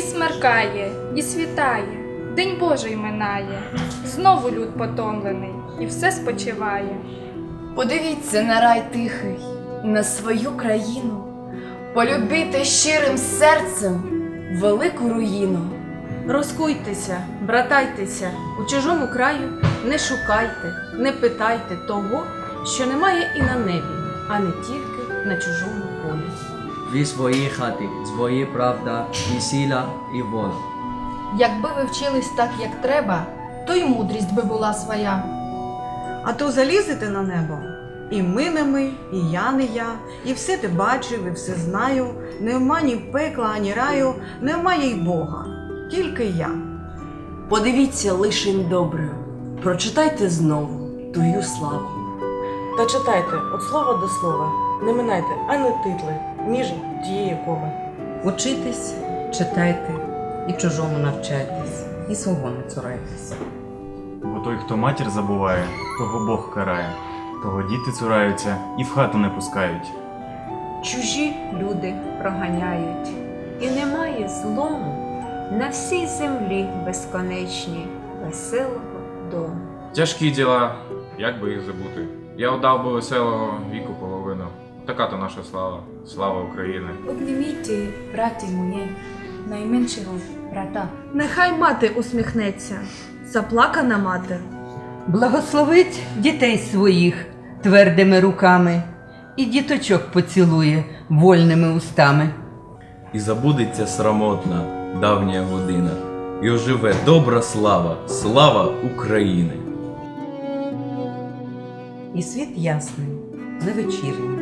шукає і світає, День Божий минає, знову люд потомлений, і все спочиває. Подивіться на рай тихий, на свою країну, полюбити щирим серцем велику руїну. Розкуйтеся, братайтеся, у чужому краю не шукайте, не питайте того, що немає і на небі, а не тільки на чужому полі. Ви свої хати, своє правда, і сила, і воля. Якби ви вчились так, як треба, то й мудрість би була своя. А то залізете на небо. І ми не ми, і я не я, і все ти бачив, і все знаю. Нема ні пекла, ані раю, немає й Бога, тільки я. Подивіться лишень доброю, прочитайте знову тую славу. Та читайте від слова до слова, не минайте ані титли, ніж тієї коми. Учитесь, читайте, і чужому навчайтесь, і свого не цурайтесь. Бо той, хто матір забуває, того Бог карає, того діти цураються і в хату не пускають. чужі люди проганяють, і немає злому на всій землі безконечній веселого дому. Тяжкі діла, як би їх забути. Я отдав би веселого віку. Така то наша слава, слава України. Обніміть, браті моє, найменшого брата. Нехай мати усміхнеться, заплакана мати. Благословить дітей своїх твердими руками і діточок поцілує вольними устами. І забудеться срамотна давня година, і оживе добра слава, слава України. І світ ясний, невечірній,